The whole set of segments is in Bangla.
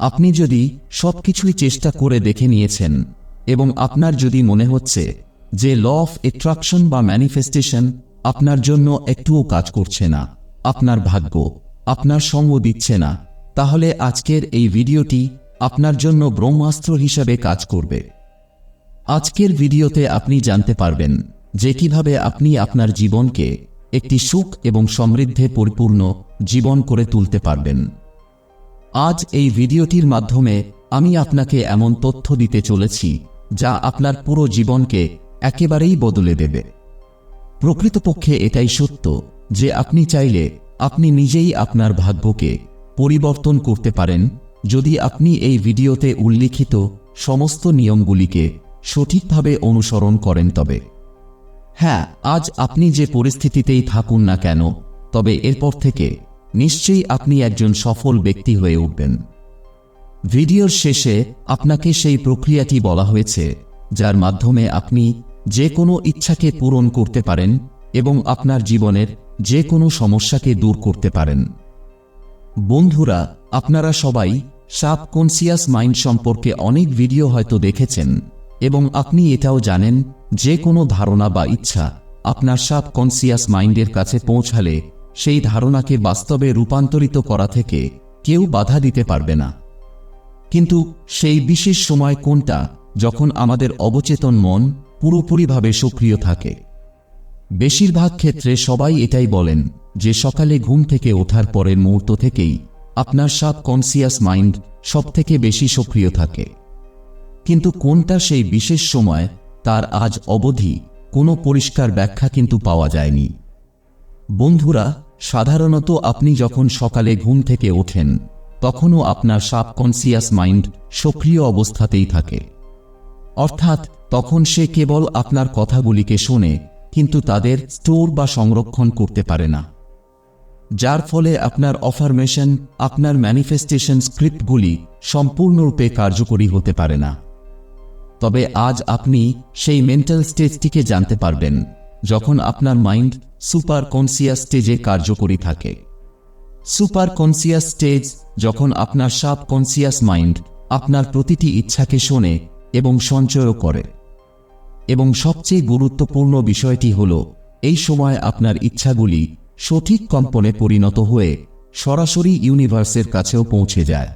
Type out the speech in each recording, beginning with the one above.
আপনি যদি সবকিছুই চেষ্টা করে দেখে নিয়েছেন, এবং আপনার যদি মনে হচ্ছে যে ল অফ এট্রাকশন বা ম্যানিফেস্টেশন আপনার জন্য একটুও কাজ করছে না, আপনার ভাগ্য, আপনার সঙ্গ দিচ্ছে না, তাহলে আজকের এই ভিডিওটি আপনার জন্য ব্রহ্মাস্ত্র হিসাবে কাজ করবে। আজকের ভিডিওতে আপনি জানতে পারবেন যে কীভাবে আপনি আপনার জীবনকে একটি সুখ এবং সমৃদ্ধে পরিপূর্ণ জীবন করে তুলতে পারবেন। আজ এই ভিডিওটির মাধ্যমে আমি আপনাকে এমন তথ্য দিতে চলেছি, যা আপনার পুরো জীবনকে একেবারেই বদলে দেবে। প্রকৃতপক্ষে এটাই সত্য যে আপনি চাইলে আপনি নিজেই আপনার ভাগ্যকে পরিবর্তন করতে পারেন, যদি আপনি এই ভিডিওতে উল্লিখিত সমস্ত নিয়মগুলিকে সঠিকভাবে অনুসরণ করেন তবে। হ্যাঁ আজ আপনি যে পরিস্থিতিতেই থাকুন না কেন, তবে এরপর থেকে নিশ্চয়ই আপনি একজন সফল ব্যক্তি হয়ে উঠবেন। ভিডিওর শেষে আপনাকে সেই প্রক্রিয়াটি বলা হয়েছে, যার মাধ্যমে আপনি যে কোনো ইচ্ছাকে পূরণ করতে পারেন এবং আপনার জীবনের যে কোনো সমস্যাকে দূর করতে পারেন। বন্ধুরা, আপনারা সবাই সাবকনসিয়াস মাইন্ড সম্পর্কে অনেক ভিডিও হয়তো দেখেছেন এবং আপনি এটাও জানেন যে কোনো ধারণা বা ইচ্ছা আপনার সাবকনসিয়াস মাইন্ডের কাছে পৌঁছালে সেই ধারণাকে বাস্তবে রূপান্তরিত করা থেকে কেউ বাধা দিতে পারবে না। কিন্তু সেই বিশেষ সময় কোনটা যখন আমাদের অবচেতন মন পুরোপুরিভাবে সক্রিয় থাকে? বেশিরভাগ ক্ষেত্রে সবাই এটাই বলেন যে সকালে ঘুম থেকে ওঠার পরের মুহূর্ত থেকেই আপনার সাবকনসিয়াস মাইন্ড সবথেকে বেশি সক্রিয় থাকে। কিন্তু কোনটা সেই বিশেষ সময় তার আজ অবধি কোনো পরিষ্কার ব্যাখ্যা কিন্তু পাওয়া যায়নি। বন্ধুরা সাধারণত আপনি যখন সকালে ঘুম থেকে ওঠেন, তখনও আপনার সাবকনসিয়াস মাইন্ড সক্রিয় অবস্থাতেই থাকে। অর্থাৎ তখন সে কেবল আপনার কথাগুলিকে শোনে, কিন্তু তাদের স্টোর বা সংরক্ষণ করতে পারে না। যার ফলে আপনার অফারমেশন, আপনার ম্যানিফেস্টেশন স্ক্রিপ্টগুলি সম্পূর্ণরূপে কার্যকরী হতে পারে না। তবে আজ আপনি সেই মেন্টাল স্টেজটিকে জানতে পারবেন। যখন আপনার মাইন্ড সুপার কনসিয়াস স্টেজে কার্যকরী থাকে। সুপার কনসিয়াস স্টেজ যখন আপনার সাব কনসিয়াস মাইন্ড আপনার প্রতিটি ইচ্ছাকে শোনে এবং সঞ্চয়ও করে। এবং সবচেয়ে গুরুত্বপূর্ণ বিষয়টি হল, এই সময় আপনার ইচ্ছাগুলি সঠিক কম্পনে পরিণত হয়ে সরাসরি ইউনিভার্সের কাছেও পৌঁছে যায়।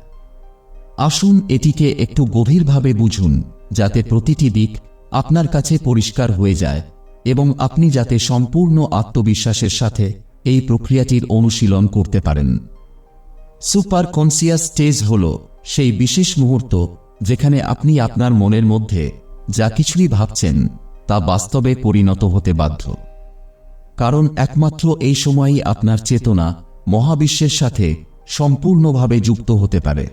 আসুন এটিকে একটু গভীরভাবে বুঝুন, যাতে প্রতিটি দিক আপনার কাছে পরিষ্কার হয়ে যায়। এবং আপনি যাতে সম্পূর্ণ আত্মবিশ্বাসের সাথে এই প্রক্রিয়াটির অনুশীলন করতে পারেন। সুপার কনসিয়াস স্টেজ হল সেই বিশেষ মুহূর্ত যেখানে আপনি আপনার মনের মধ্যে যা কিছুই ভাবছেন তা বাস্তবে পরিণত হতে বাধ্য। কারণ একমাত্র এই সময়ই আপনার চেতনা মহাবিশ্বের সাথে সম্পূর্ণভাবে যুক্ত হতে পারে।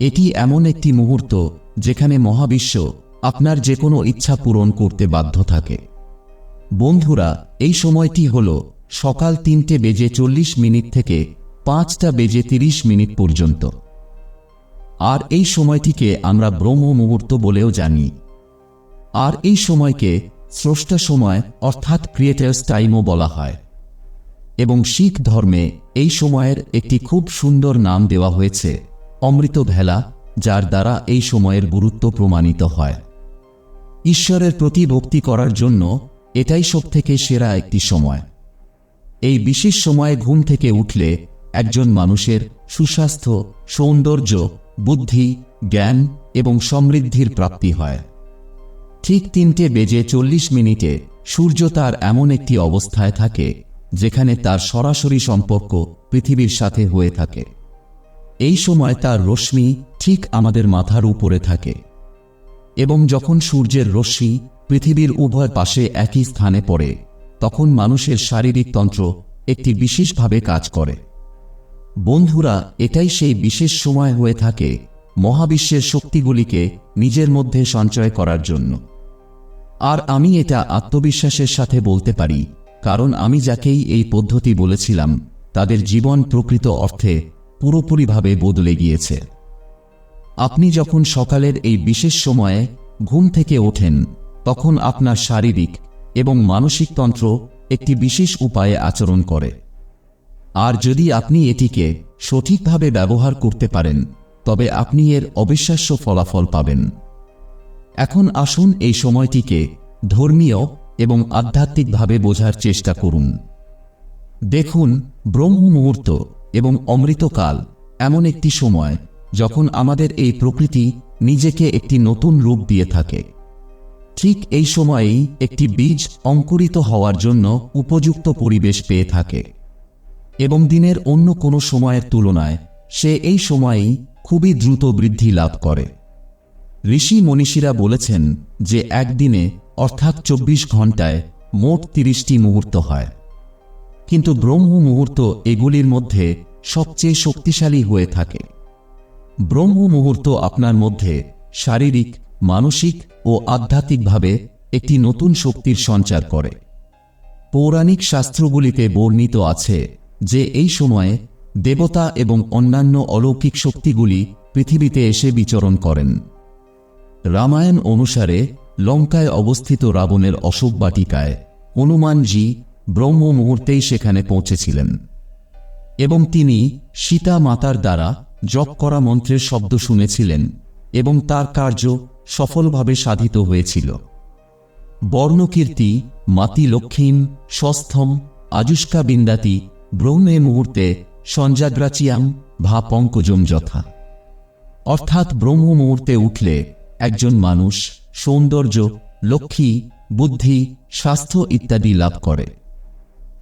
এটি এমন একটি মুহূর্ত যেখানে মহাবিশ্ব আপনার যে কোনো ইচ্ছা পূরণ করতে বাধ্য থাকে। বন্ধুরা, এই সময়টি হল সকাল তিনটে বেজে চল্লিশ মিনিট থেকে পাঁচটা বেজে তিরিশ মিনিট পর্যন্ত। আর এই সময়টিকে আমরা ব্রহ্ম মুহূর্ত বলেও জানি। আর এই সময়কে স্রষ্টা সময় অর্থাৎ ক্রিয়েটার্স টাইমও বলা হয়। এবং শিখ ধর্মে এই সময়ের একটি খুব সুন্দর নাম দেওয়া হয়েছে, অমৃত ভেলা, যার দ্বারা এই সময়ের গুরুত্ব প্রমাণিত হয়। ঈশ্বরের প্রতি ভক্তি করার জন্য এটাই সবথেকে সেরা একটি সময়। এই বিশেষ সময়ে ঘুম থেকে উঠলে একজন মানুষের সুস্বাস্থ্য, সৌন্দর্য, বুদ্ধি, জ্ঞান এবং সমৃদ্ধির প্রাপ্তি হয়। ঠিক তিনটে বেজে চল্লিশ মিনিটে সূর্য তার এমন একটি অবস্থায় থাকে, যেখানে তার সরাসরি সম্পর্ক পৃথিবীর সাথে হয়ে থাকে। এই সময় তার রশ্মি ঠিক আমাদের মাথার উপরে থাকে এবং যখন সূর্যের রশ্মি পৃথিবীর উভয় পাশে একই স্থানে পড়ে, তখন মানুষের শারীরিক তন্ত্র একটি বিশেষভাবে কাজ করে। বন্ধুরা, এটাই সেই বিশেষ সময় হয়ে থাকে মহাবিশ্বের শক্তিগুলিকে নিজের মধ্যে সঞ্চয় করার জন্য। আর আমি এটা আত্মবিশ্বাসের সাথে বলতে পারি, কারণ আমি যাকেই এই পদ্ধতি বলেছিলাম, তাদের জীবন প্রকৃত অর্থে পুরোপুরিভাবে বদলে গিয়েছে। আপনি যখন সকালের এই বিশেষ সময়ে ঘুম থেকে ওঠেন তখন আপনার শারীরিক এবং মানসিক তন্ত্র একটি বিশেষ উপায়ে আচরণ করে। আর যদি আপনি এটিকে সঠিকভাবে ব্যবহার করতে পারেন, তবে আপনি এর অবিশ্বাস্য ফলাফল পাবেন। এখন আসুন এই সময়টিকে ধর্মীয় এবং আধ্যাত্মিকভাবে বোঝার চেষ্টা করুন। দেখুন, ব্রহ্ম মুহূর্ত এবং অমৃতকাল এমন একটি সময় যখন আমাদের এই প্রকৃতি নিজেকে একটি নতুন রূপ দিয়ে থাকে। ঠিক এই সময়েই একটি বীজ অঙ্কুরিত হওয়ার জন্য উপযুক্ত পরিবেশ পেয়ে থাকে। এবং দিনের অন্য কোনো সময়ের তুলনায় সে এই সময়েই খুবই দ্রুত বৃদ্ধি লাভ করে। ঋষি মনীষীরা বলেছেন যে একদিনে, অর্থাৎ চব্বিশ ঘন্টায় মোট তিরিশটি মুহূর্ত হয়। কিন্তু ব্রহ্ম মুহূর্ত এগুলির মধ্যে সবচেয়ে শক্তিশালী হয়ে থাকে। ব্রহ্ম মুহূর্ত আপনার মধ্যে শারীরিক মানসিক ও আধ্যাত্মিকভাবে একটি নতুন শক্তির সঞ্চার করে। পৌরাণিক শাস্ত্রগুলিতে বর্ণিত আছে যে এই সময়ে দেবতা এবং অন্যান্য অলৌকিক শক্তিগুলি পৃথিবীতে এসে বিচরণ করেন। রামায়ণ অনুসারে লঙ্কায় অবস্থিত রাবণের অশোক বাটিকায় হনুমানজি ব্রহ্ম মুহূর্তেই সেখানে পৌঁছেছিলেন এবং তিনি সীতা মাতার দ্বারা জপ করা মন্ত্রের শব্দ শুনেছিলেন এবং তার কার্য সফলভাবে সাধিত হয়েছিল। বর্ণকীর্তি, মাতি লক্ষ্মীম স্বস্থম আজুষ্কা বিন্দাতি, ব্রহ্মে মুহূর্তে, সঞ্জাগ্রাচিয়াম, ভা পঙ্কজম যথা। অর্থাৎ ব্রহ্ম মুহূর্তে উঠলে একজন মানুষ সৌন্দর্য, লক্ষ্মী, বুদ্ধি, স্বাস্থ্য ইত্যাদি লাভ করে।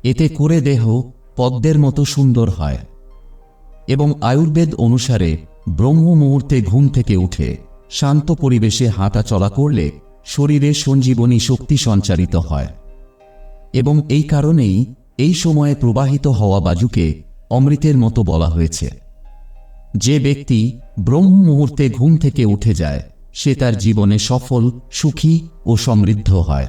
এতে করে দেহ পদ্মের মতো সুন্দর হয়। এবং আয়ুর্বেদ অনুসারে ব্রহ্ম মুহূর্তে ঘুম থেকে উঠে শান্ত পরিবেশে হাঁটা চলা করলে শরীরে সঞ্জীবনী শক্তি সঞ্চারিত হয়। এবং এই কারণেই এই সময়ে প্রবাহিত হওয়া বাজুকে অমৃতের মতো বলা হয়েছে। যে ব্যক্তি ব্রহ্ম মুহূর্তে ঘুম থেকে উঠে যায়, সে তার জীবনে সফল, সুখী ও সমৃদ্ধ হয়।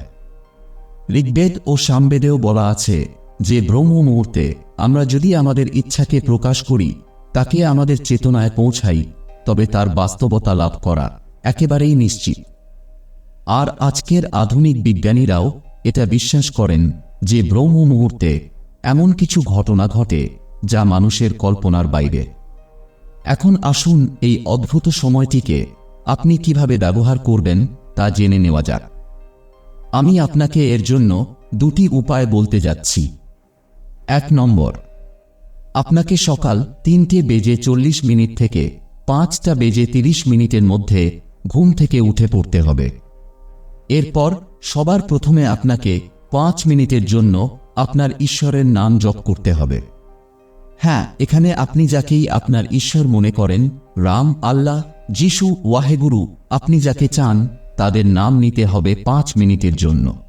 ঋগ্বেদ ও সামবেদেও বলা আছে যে ব্রহ্ম মুহূর্তে আমরা যদি আমাদের ইচ্ছাকে প্রকাশ করি, তাকে আমাদের চেতনায় পৌঁছাই তবে তার বাস্তবতা লাভ করা একেবারেই নিশ্চিত। আর আজকের আধুনিক বিজ্ঞানীরাও এটা বিশ্বাস করেন যে ব্রহ্ম মুহূর্তে এমন কিছু ঘটনা ঘটে যা মানুষের কল্পনার বাইরে। এখন আসুন এই অদ্ভুত সময়টিকে আপনি কীভাবে ব্যবহার করবেন তা জেনে নেওয়া যাক। আমি আপনাকে এর জন্য দুটি উপায় বলতে যাচ্ছি। এক নম্বর, আপনাকে সকাল তিনটে বেজে চল্লিশ মিনিট থেকে পাঁচটা বেজে তিরিশ মিনিটের মধ্যে ঘুম থেকে উঠে পড়তে হবে। এরপর সবার প্রথমে আপনাকে পাঁচ মিনিটের জন্য আপনার ঈশ্বরের নাম জপ করতে হবে। হ্যাঁ এখানে আপনি যাকেই আপনার ঈশ্বর মনে করেন, রাম, আল্লাহ, যিশু, ওয়াহেগুরু, আপনি যাকে চান, তাদের নাম নিতে হবে পাঁচ মিনিটের জন্য।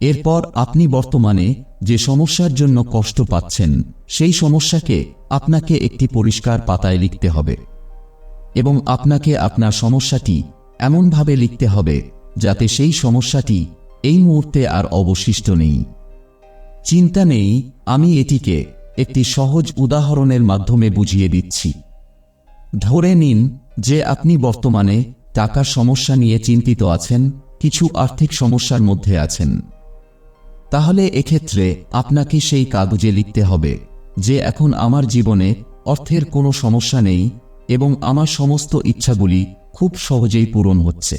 এরপর আপনি বর্তমানে যে সমস্যার জন্য কষ্ট পাচ্ছেন, সেই সমস্যাকে আপনাকে একটি পরিষ্কার পাতায় লিখতে হবে। এবং আপনাকে আপনার সমস্যাটি এমনভাবে লিখতে হবে যাতে সেই সমস্যাটি এই মুহূর্তে আর অবশিষ্ট নেই। চিন্তা নেই, আমি এটিকে একটি সহজ উদাহরণের মাধ্যমে বুঝিয়ে দিচ্ছি। ধরে নিন যে আপনি বর্তমানে টাকার সমস্যা নিয়ে চিন্তিত আছেন, কিছু আর্থিক সমস্যার মধ্যে আছেন। তাহলে এক্ষেত্রে আপনাকে সেই কাগজে লিখতে হবে যে এখন আমার জীবনে অর্থের কোনো সমস্যা নেই এবং আমার সমস্ত ইচ্ছাগুলি খুব সহজেই পূরণ হচ্ছে।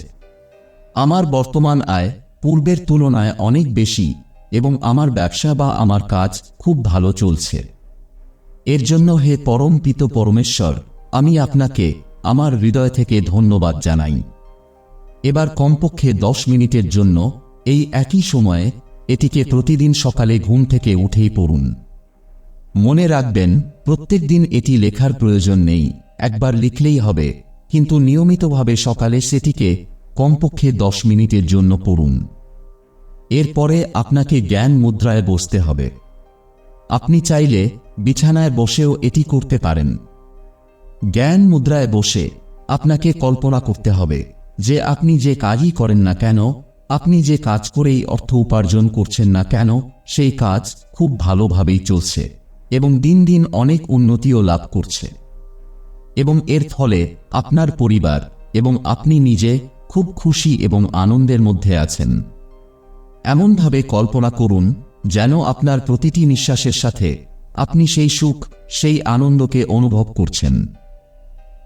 আমার বর্তমান আয় পূর্বের তুলনায় অনেক বেশি এবং আমার ব্যবসা বা আমার কাজ খুব ভালো চলছে। এর জন্য হে পরম পিত পরমেশ্বর, আমি আপনাকে আমার হৃদয় থেকে ধন্যবাদ জানাই। এবার কমপক্ষে দশ মিনিটের জন্য এই একই সময়ে এটিকে প্রতিদিন সকালে ঘুম থেকে উঠেই পড়ুন। মনে রাখবেন, প্রত্যেক দিন এটি লেখার প্রয়োজন নেই। একবার লিখলেই হবে, কিন্তু নিয়মিতভাবে সকালে সেটিকে কমপক্ষে দশ মিনিটের জন্য পড়ুন। এরপরে আপনাকে জ্ঞান মুদ্রায় বসতে হবে। আপনি চাইলে বিছানায় বসেও এটি করতে পারেন। জ্ঞান মুদ্রায় বসে আপনাকে কল্পনা করতে হবে যে আপনি যে কাজই করেন না কেন, আপনি যে কাজ করেই অর্থ উপার্জন করছেন না কেন, সেই কাজ খুব ভালোভাবেই চলছে এবং দিন দিন অনেক উন্নতিও লাভ করছে। এবং এর ফলে আপনার পরিবার এবং আপনি নিজে খুব খুশি এবং আনন্দের মধ্যে আছেন। এমনভাবে কল্পনা করুন, যেন আপনার প্রতিটি নিঃশ্বাসের সাথে আপনি সেই সুখ, সেই আনন্দকে অনুভব করছেন।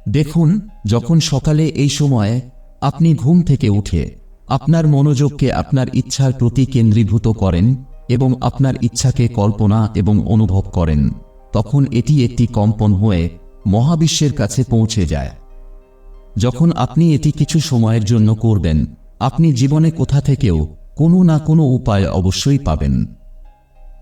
দেখুন, যখন সকালে এই সময়ে আপনি ঘুম থেকে উঠে আপনার মনোযোগকে আপনার ইচ্ছার প্রতি কেন্দ্রীভূত করেন এবং আপনার ইচ্ছাকে কল্পনা এবং অনুভব করেন, তখন এটি একটি কম্পন হয়ে মহাবিশ্বের কাছে পৌঁছে যায়। যখন আপনি এটি কিছু সময়ের জন্য করবেন, আপনি জীবনে কোথা থেকেও কোনো না কোনো উপায় অবশ্যই পাবেন।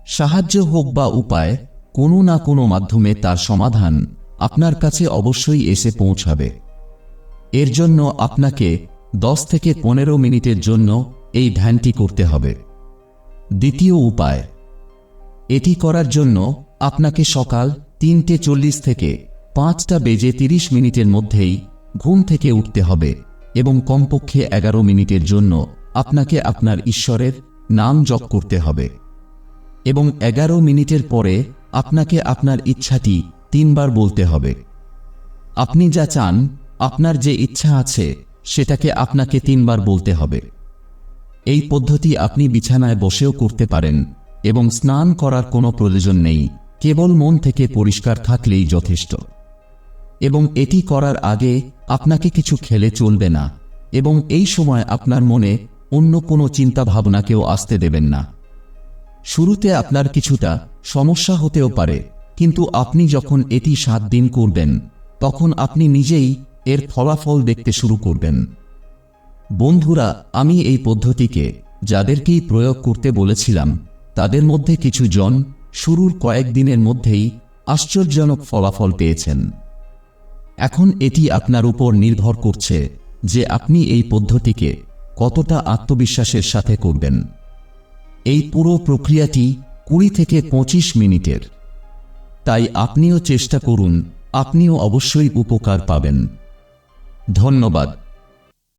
সাহায্য হোক বা উপায়, কোনো না কোনো মাধ্যমে তার সমাধান আপনার কাছে অবশ্যই এসে পৌঁছাবে। এর জন্য আপনাকে দশ থেকে পনেরো মিনিটের জন্য এই ধ্যানটি করতে হবে। দ্বিতীয় উপায়, এটি করার জন্য আপনাকে সকাল তিনটে চল্লিশ থেকে পাঁচটা বেজে তিরিশ মিনিটের মধ্যেই ঘুম থেকে উঠতে হবে এবং কমপক্ষে এগারো মিনিটের জন্য আপনাকে আপনার ঈশ্বরের নাম জপ করতে হবে। এবং এগারো মিনিটের পরে আপনাকে আপনার ইচ্ছাটি তিনবার বলতে হবে। আপনি যা চান, আপনার যে ইচ্ছা আছে, সেটাকে আপনাকে তিনবার বলতে হবে। এই পদ্ধতি আপনি বিছানায় বসেও করতে পারেন এবং স্নান করার কোনো প্রয়োজন নেই, কেবল মন থেকে পরিষ্কার থাকলেই যথেষ্ট। এবং এটি করার আগে আপনাকে কিছু খেলে চলবে না, এবং এই সময় আপনার মনে অন্য কোনো চিন্তা ভাবনাকেও আসতে দেবেন না। শুরুতে আপনার কিছুটা সমস্যা হতেও পারে, কিন্তু আপনি যখন এটি সাত দিন করবেন, তখন আপনি নিজেই এর ফলাফল দেখতে শুরু করবেন। বন্ধুরা, আমি এই পদ্ধতিকে যাদেরকেই প্রয়োগ করতে বলেছিলাম, তাদের মধ্যে কিছু জন শুরুর কয়েকদিনের মধ্যেই আশ্চর্যজনক ফলাফল পেয়েছেন। এখন এটি আপনার উপর নির্ভর করছে যে আপনি এই পদ্ধতিকে কতটা আত্মবিশ্বাসের সাথে করবেন। এই পুরো প্রক্রিয়াটি কুড়ি থেকে পঁচিশ মিনিটের। তাই আপনিও চেষ্টা করুন, আপনিও অবশ্যই উপকার পাবেন। ধন্যবাদ।